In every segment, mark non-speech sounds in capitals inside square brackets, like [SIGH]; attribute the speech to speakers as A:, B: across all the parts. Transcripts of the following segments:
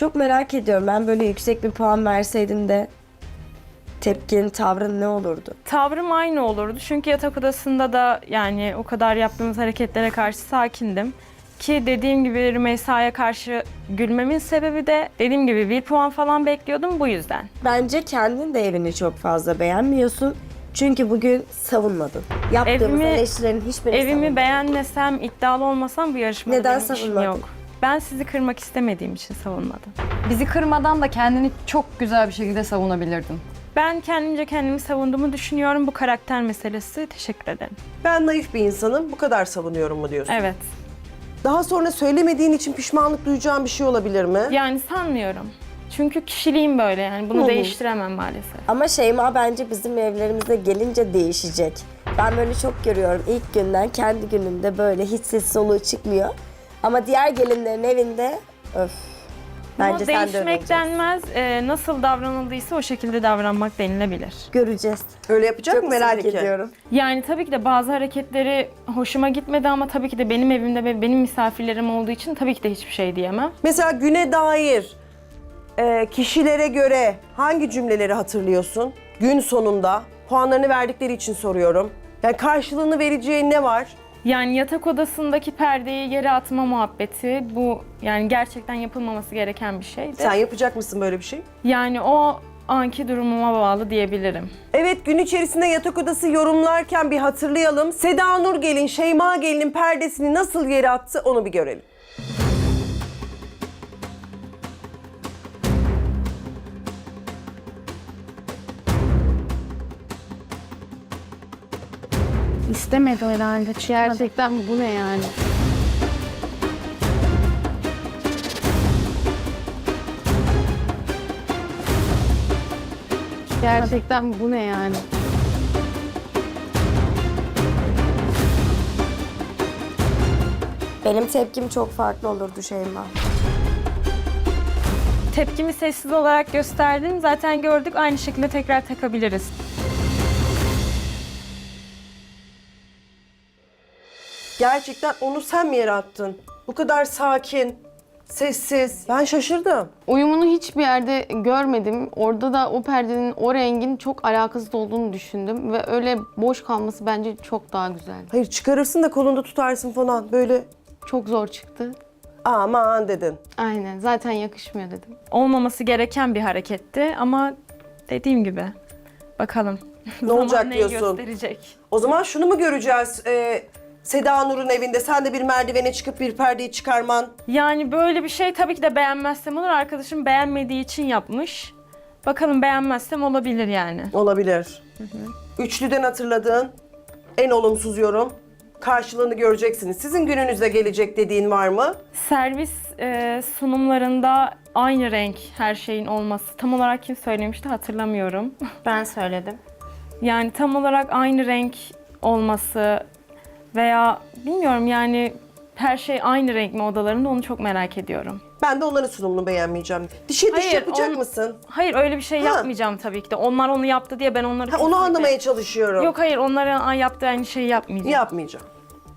A: Çok merak ediyorum. Ben böyle yüksek bir puan verseydim de tepkin, tavrın ne olurdu?
B: Tavrım aynı olurdu. Çünkü yatak odasında da yani o kadar yaptığımız hareketlere karşı sakindim. Ki dediğim gibi Rümeysa'ya karşı gülmemin sebebi de dediğim gibi bir puan falan bekliyordum bu yüzden.
A: Bence kendin de evini çok fazla beğenmiyorsun. Çünkü bugün savunmadın. Yaptığımız
B: Evimi-
A: eleştirilerin hiçbirini
B: Evimi
A: savunmadın.
B: beğenmesem, iddialı olmasam bu yarışmada
A: Neden
B: benim işim
A: savunmadın?
B: yok. Ben sizi kırmak istemediğim için savunmadım.
C: Bizi kırmadan da kendini çok güzel bir şekilde savunabilirdin.
B: Ben kendimce kendimi savunduğumu düşünüyorum. Bu karakter meselesi. Teşekkür ederim.
D: Ben naif bir insanım, bu kadar savunuyorum mu diyorsun?
B: Evet.
D: Daha sonra söylemediğin için pişmanlık duyacağın bir şey olabilir mi?
B: Yani sanmıyorum. Çünkü kişiliğim böyle yani. Bunu
D: Hı hı.
B: değiştiremem maalesef.
A: Ama Şeyma bence bizim evlerimize gelince değişecek. Ben böyle çok görüyorum. İlk günden kendi gününde böyle hiç ses soluğu çıkmıyor. Ama diğer gelinlerin evinde öf. Bence
B: Ama
A: sen de öyle
B: değişmek
A: olacaksın.
B: denmez. Ee, nasıl davranıldıysa o şekilde davranmak denilebilir.
A: Göreceğiz.
D: Öyle yapacak
A: Çok
D: mı merak
A: ediyorum.
B: Yani tabii ki de bazı hareketleri hoşuma gitmedi ama tabii ki de benim evimde ve benim misafirlerim olduğu için tabii ki de hiçbir şey diyemem.
D: Mesela güne dair e, kişilere göre hangi cümleleri hatırlıyorsun? Gün sonunda puanlarını verdikleri için soruyorum. Yani karşılığını vereceğin ne var?
B: Yani yatak odasındaki perdeyi yere atma muhabbeti bu yani gerçekten yapılmaması gereken bir şeydi.
D: Sen yapacak mısın böyle bir şey?
B: Yani o anki durumuma bağlı diyebilirim.
D: Evet gün içerisinde yatak odası yorumlarken bir hatırlayalım. Seda Nur gelin, Şeyma gelinin perdesini nasıl yere attı onu bir görelim.
E: İstemedi herhalde. Gerçekten bu ne yani? Gerçekten bu ne yani?
A: Benim tepkim çok farklı olurdu Şeyma.
B: Tepkimi sessiz olarak gösterdim. Zaten gördük aynı şekilde tekrar takabiliriz.
D: Gerçekten onu sen mi yere attın? Bu kadar sakin, sessiz. Ben şaşırdım.
E: Uyumunu hiçbir yerde görmedim. Orada da o perdenin o rengin çok alakasız olduğunu düşündüm ve öyle boş kalması bence çok daha güzel.
D: Hayır çıkarırsın da kolunda tutarsın falan. Böyle
E: Çok zor çıktı.
D: aman dedin.
E: Aynen. Zaten yakışmıyor dedim.
B: Olmaması gereken bir hareketti ama dediğim gibi bakalım.
D: Ne [LAUGHS]
B: Zaman
D: olacak
B: neyi
D: diyorsun?
B: gösterecek.
D: O zaman şunu mu göreceğiz? Ee, Seda Nur'un evinde sen de bir merdivene çıkıp bir perdeyi çıkarman.
B: Yani böyle bir şey tabii ki de beğenmezsem olur. Arkadaşım beğenmediği için yapmış. Bakalım beğenmezsem olabilir yani.
D: Olabilir. Üçlüden hatırladığın en olumsuz yorum. Karşılığını göreceksiniz. Sizin gününüzde gelecek dediğin var mı?
B: Servis e, sunumlarında aynı renk her şeyin olması. Tam olarak kim söylemişti hatırlamıyorum.
F: Ben söyledim.
B: Yani tam olarak aynı renk olması veya bilmiyorum yani her şey aynı renk mi odalarında onu çok merak ediyorum.
D: Ben de onların sunumunu beğenmeyeceğim. Dişe diş
B: Hayır,
D: yapacak
B: on-
D: mısın?
B: Hayır öyle bir şey
D: Ha.
B: yapmayacağım tabii ki de. Onlar onu yaptı diye ben onları
D: Ha, onu
B: kesinlikle-
D: anlamaya çalışıyorum.
B: Yok hayır onların aa, yaptığı aynı şeyi yapmayacağım.
D: Yapmayacağım.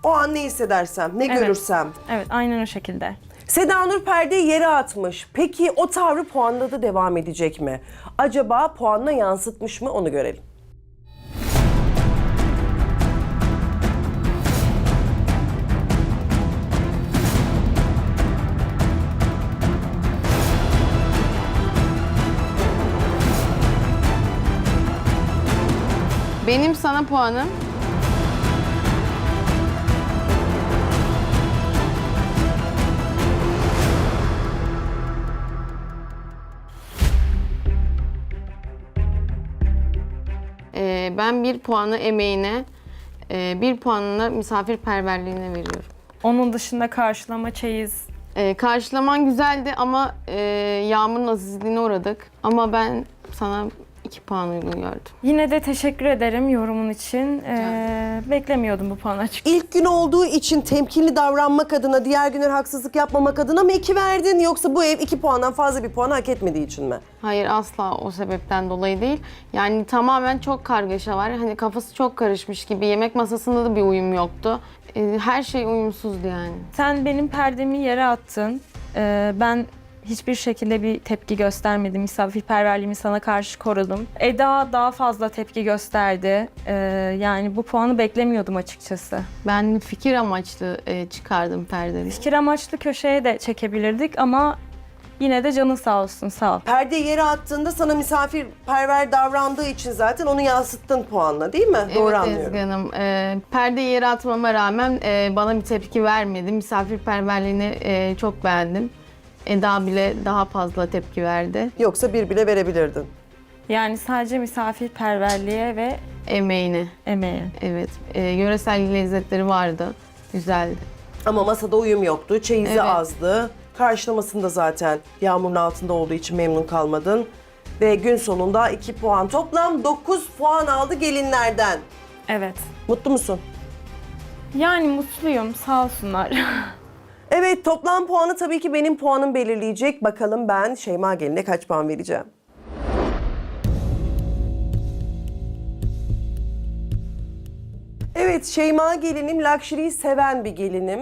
D: O an ne hissedersem, ne
B: Evet.
D: görürsem.
B: Evet aynen o şekilde.
D: Seda Nur perdeyi yere atmış. Peki o tavrı puanda da devam edecek mi? Acaba puanla yansıtmış mı onu görelim.
E: Benim sana puanım Ee, ben bir puanı emeğine, e, bir puanını misafirperverliğine veriyorum.
B: Onun dışında karşılama çeyiz.
E: Ee, karşılaman güzeldi ama e, yağmurun azizliğine uğradık. Ama ben sana iki puan uygun gördüm.
B: Yine de teşekkür ederim yorumun için. Ee, beklemiyordum bu puanı açık.
D: İlk gün olduğu için temkinli davranmak adına, diğer günler haksızlık yapmamak adına mı iki verdin? Yoksa bu ev iki puandan fazla bir puan hak etmediği için mi?
E: Hayır asla o sebepten dolayı değil. Yani tamamen çok kargaşa var. Hani kafası çok karışmış gibi. Yemek masasında da bir uyum yoktu. Ee, her şey uyumsuzdu yani.
B: Sen benim perdemi yere attın. Ee, ben hiçbir şekilde bir tepki göstermedim. Misafirperverliğimi sana karşı korudum. Eda daha fazla tepki gösterdi. Ee, yani bu puanı beklemiyordum açıkçası.
E: Ben fikir amaçlı e, çıkardım perdeni.
B: Fikir amaçlı köşeye de çekebilirdik ama yine de canın sağ olsun sağ ol.
D: Perdeyi yere attığında sana misafirperver davrandığı için zaten onu yansıttın puanla değil mi? Doğru
E: evet
D: anlıyorum.
E: Ezgi Hanım. E, perdeyi yere atmama rağmen e, bana bir tepki vermedi. Misafirperverliğini e, çok beğendim. Eda bile daha fazla tepki verdi.
D: Yoksa bir bile verebilirdin.
B: Yani sadece misafirperverliğe ve
E: Emeğini.
B: emeğe.
E: Evet. E, yöresel lezzetleri vardı. Güzeldi.
D: Ama masada uyum yoktu, çeyizi
E: Evet.
D: azdı. Karşılamasında zaten yağmurun altında olduğu için memnun kalmadın. Ve gün sonunda 2 puan. Toplam 9 puan aldı gelinlerden.
B: Evet.
D: Mutlu musun?
B: Yani mutluyum sağ olsunlar. [LAUGHS]
D: Evet toplam puanı tabii ki benim puanım belirleyecek. Bakalım ben Şeyma Gelin'e kaç puan vereceğim? Evet Şeyma gelinim luxury'yi seven bir gelinim.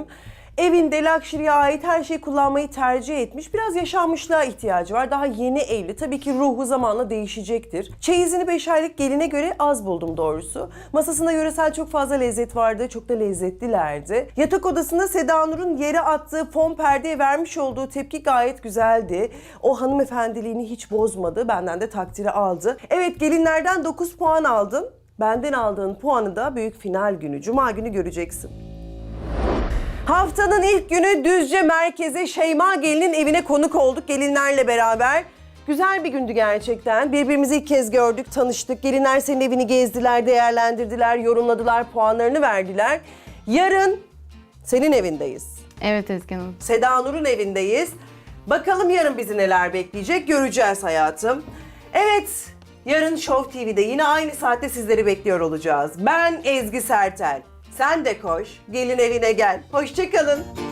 D: Evinde luxury'ye ait her şeyi kullanmayı tercih etmiş. Biraz yaşanmışlığa ihtiyacı var. Daha yeni evli. Tabii ki ruhu zamanla değişecektir. Çeyizini 5 aylık geline göre az buldum doğrusu. Masasında yöresel çok fazla lezzet vardı. Çok da lezzetlilerdi. Yatak odasında Seda Nur'un yere attığı fon perdeye vermiş olduğu tepki gayet güzeldi. O hanımefendiliğini hiç bozmadı. Benden de takdiri aldı. Evet gelinlerden 9 puan aldın. Benden aldığın puanı da büyük final günü, cuma günü göreceksin. Haftanın ilk günü Düzce merkeze Şeyma Gelin'in evine konuk olduk gelinlerle beraber. Güzel bir gündü gerçekten. Birbirimizi ilk kez gördük, tanıştık. Gelinler senin evini gezdiler, değerlendirdiler, yorumladılar, puanlarını verdiler. Yarın senin evindeyiz.
E: Evet Ezgi Hanım.
D: Seda Nur'un evindeyiz. Bakalım yarın bizi neler bekleyecek göreceğiz hayatım. Evet, yarın Show TV'de yine aynı saatte sizleri bekliyor olacağız. Ben Ezgi Sertel. Sen de koş, gelin evine gel. Hoşçakalın.